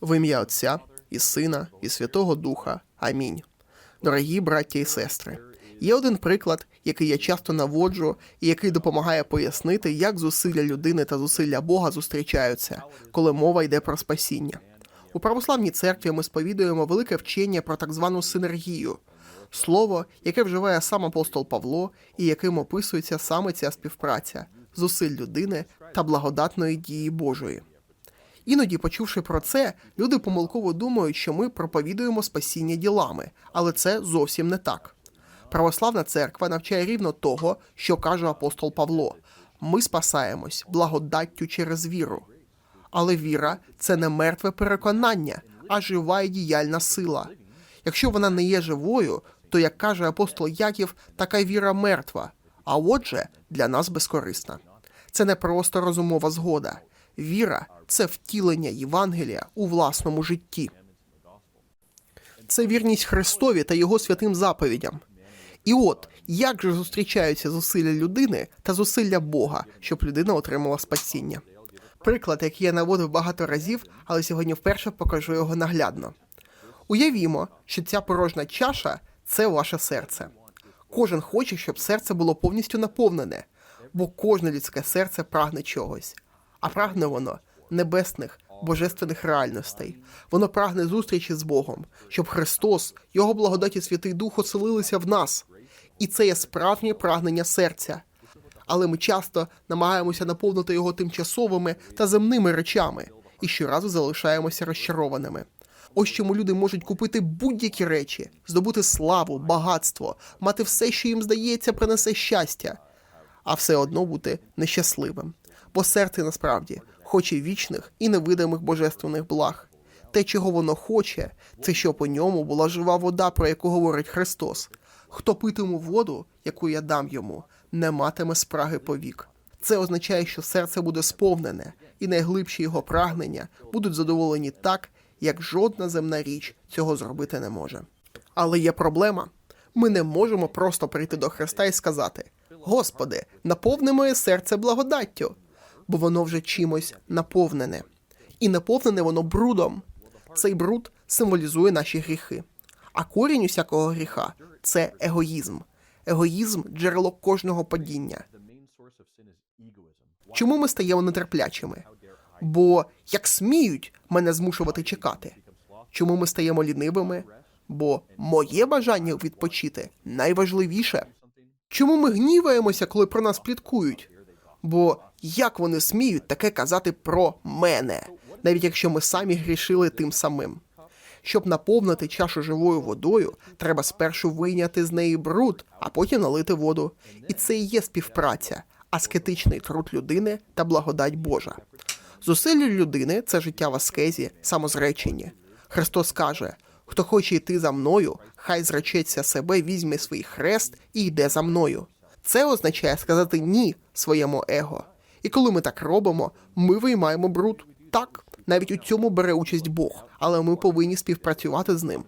В ім'я Отця і Сина, і Святого Духа. Амінь. Дорогі браття і сестри, є один приклад, який я часто наводжу, і який допомагає пояснити, як зусилля людини та зусилля Бога зустрічаються, коли мова йде про спасіння. У православній церкві ми сповідуємо велике вчення про так звану синергію, слово, яке вживає сам апостол Павло і яким описується саме ця співпраця, зусиль людини та благодатної дії Божої. Іноді, почувши про це, люди помилково думають, що ми проповідуємо спасіння ділами, але це зовсім не так. Православна церква навчає рівно того, що каже апостол Павло: ми спасаємось благодаттю через віру. Але віра це не мертве переконання, а жива і діяльна сила. Якщо вона не є живою, то, як каже апостол Яків, така віра мертва, а отже, для нас безкорисна. Це не просто розумова згода. Віра це втілення Євангелія у власному житті. Це вірність Христові та Його святим заповідям. І от як же зустрічаються зусилля людини та зусилля Бога, щоб людина отримала спасіння. Приклад, який я наводив багато разів, але сьогодні вперше покажу його наглядно. Уявімо, що ця порожня чаша це ваше серце. Кожен хоче, щоб серце було повністю наповнене, бо кожне людське серце прагне чогось. А прагне воно небесних, божественних реальностей. Воно прагне зустрічі з Богом, щоб Христос, Його благодаті Святий Дух оселилися в нас. І це є справжнє прагнення серця. Але ми часто намагаємося наповнити його тимчасовими та земними речами і щоразу залишаємося розчарованими. Ось чому люди можуть купити будь-які речі, здобути славу, багатство, мати все, що їм здається, принесе щастя, а все одно бути нещасливим. Бо серце насправді хоче вічних і невидимих божественних благ. Те, чого воно хоче, це щоб у ньому була жива вода, про яку говорить Христос. Хто питиме воду, яку я дам йому, не матиме спраги повік. Це означає, що серце буде сповнене, і найглибші його прагнення будуть задоволені так, як жодна земна річ цього зробити не може. Але є проблема. Ми не можемо просто прийти до Христа і сказати: Господи, наповни моє серце благодаттю, бо воно вже чимось наповнене. І наповнене воно брудом. Цей бруд символізує наші гріхи. А корінь усякого гріха це егоїзм. Егоїзм джерело кожного падіння. Чому ми стаємо нетерплячими? Бо як сміють мене змушувати чекати? Чому ми стаємо лінивими? Бо моє бажання відпочити найважливіше. Чому ми гніваємося, коли про нас пліткують? Бо як вони сміють таке казати про мене, навіть якщо ми самі грішили тим самим? Щоб наповнити чашу живою водою, треба спершу вийняти з неї бруд, а потім налити воду. І це і є співпраця, аскетичний труд людини та благодать Божа. Зусилля людини це життя в аскезі, самозреченні. Христос каже: хто хоче йти за мною, хай зречеться себе, візьме свій хрест і йде за мною. Це означає сказати ні своєму его. І коли ми так робимо, ми виймаємо бруд. Так, навіть у цьому бере участь Бог, але ми повинні співпрацювати з ним.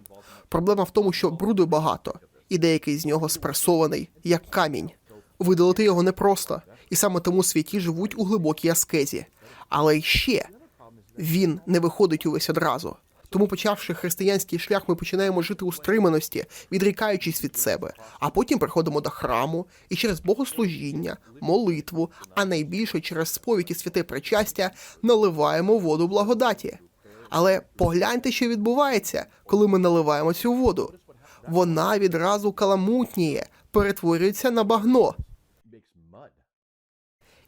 Проблема в тому, що бруду багато, і деякий з нього спресований, як камінь. Видалити його непросто, і саме тому святі живуть у глибокій аскезі. Але ще він не виходить увесь одразу. Тому, почавши християнський шлях, ми починаємо жити у стриманості, відрікаючись від себе, а потім приходимо до храму і через богослужіння, молитву, а найбільше через сповідь і святе причастя наливаємо воду благодаті. Але погляньте, що відбувається, коли ми наливаємо цю воду. Вона відразу каламутніє, перетворюється на багно.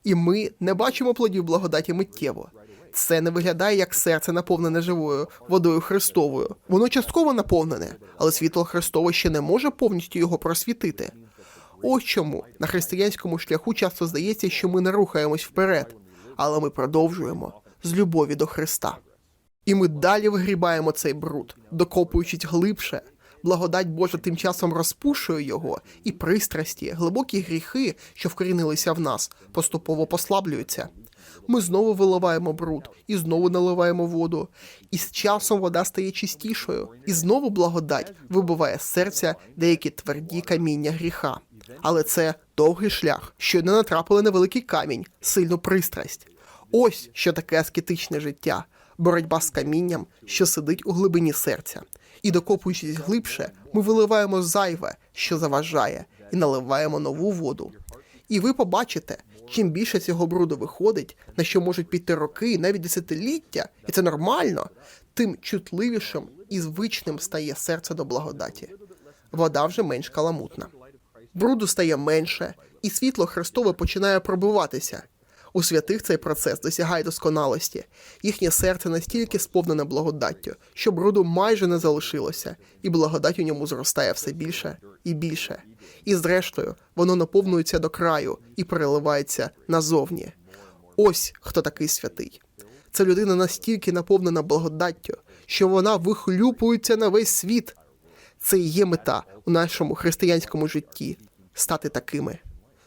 І ми не бачимо плодів благодаті миттєво. Це не виглядає як серце наповнене живою водою Христовою. Воно частково наповнене, але світло Христове ще не може повністю його просвітити. Ось чому на християнському шляху часто здається, що ми не рухаємось вперед, але ми продовжуємо з любові до Христа. І ми далі вигрібаємо цей бруд, докопуючись глибше. Благодать Божа тим часом розпушує його, і пристрасті, глибокі гріхи, що вкорінилися в нас, поступово послаблюються. Ми знову виливаємо бруд і знову наливаємо воду. І з часом вода стає чистішою, і знову благодать вибиває з серця деякі тверді каміння гріха. Але це довгий шлях, що не натрапили на великий камінь, сильну пристрасть. Ось що таке аскетичне життя. боротьба з камінням, що сидить у глибині серця. І докопуючись глибше, ми виливаємо зайве, що заважає, і наливаємо нову воду. І ви побачите, чим більше цього бруду виходить, на що можуть піти роки, навіть десятиліття, і це нормально, тим чутливішим і звичним стає серце до благодаті. Вода вже менш каламутна. Бруду стає менше, і світло Христове починає пробиватися. У святих цей процес досягає досконалості. Їхнє серце настільки сповнене благодаттю, що бруду майже не залишилося, і благодать у ньому зростає все більше і більше. І зрештою, воно наповнюється до краю і переливається назовні. Ось хто такий святий. Це людина настільки наповнена благодаттю, що вона вихлюпується на весь світ. Це і є мета у нашому християнському житті стати такими.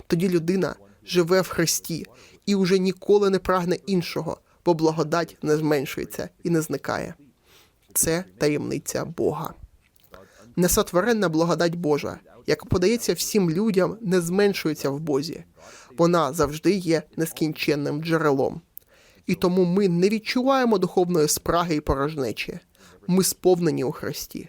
Тоді людина живе в Христі і уже ніколи не прагне іншого, бо благодать не зменшується і не зникає. Це таємниця Бога. Несотворенна благодать Божа, яка подається всім людям, не зменшується в Бозі. Вона завжди є нескінченним джерелом. І тому ми не відчуваємо духовної спраги і порожнечі. Ми сповнені у Христі.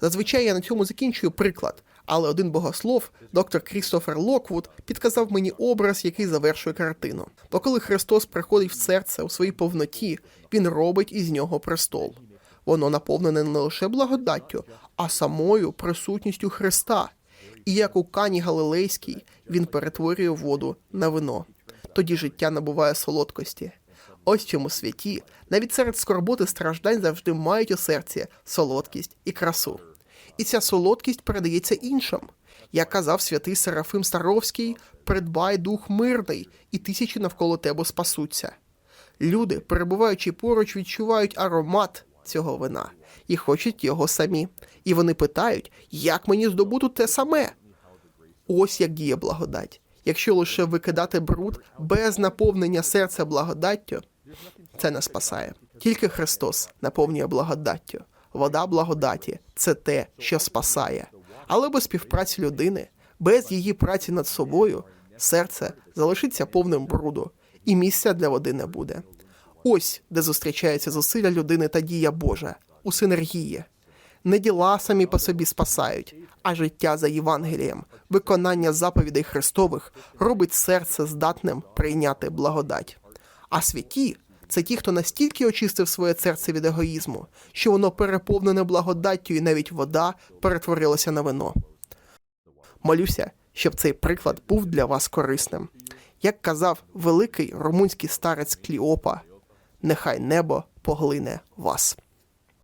Зазвичай я на цьому закінчую приклад, але один богослов, доктор Крістофер Локвуд, підказав мені образ, який завершує картину. Бо коли Христос приходить в серце у своїй повноті, він робить із нього престол. Воно наповнене не лише благодаттю, а самою присутністю Христа. І як у Кані Галилейській, він перетворює воду на вино. Тоді життя набуває солодкості. Ось чому святі, навіть серед скорботи страждань завжди мають у серці солодкість і красу. І ця солодкість передається іншим. Як казав святий Серафим Старовський, придбай дух мирний, і тисячі навколо тебе спасуться. Люди, перебуваючи поруч, відчувають аромат цього вина і хочуть його самі. І вони питають, як мені здобути те саме. Ось як діє благодать. Якщо лише викидати бруд без наповнення серця благодаттю, це не спасає. Тільки Христос наповнює благодаттю. Вода благодаті це те, що спасає. Але без співпраці людини, без її праці над собою, серце залишиться повним бруду, і місця для води не буде. Ось де зустрічаються зусилля людини та дія Божа у синергії. Не діла самі по собі спасають, а життя за Євангелієм, виконання заповідей Христових робить серце здатним прийняти благодать. А святі це ті, хто настільки очистив своє серце від егоїзму, що воно переповнене благодаттю, і навіть вода перетворилася на вино. Молюся, щоб цей приклад був для вас корисним. Як казав великий румунський старець Кліопа, нехай небо поглине вас.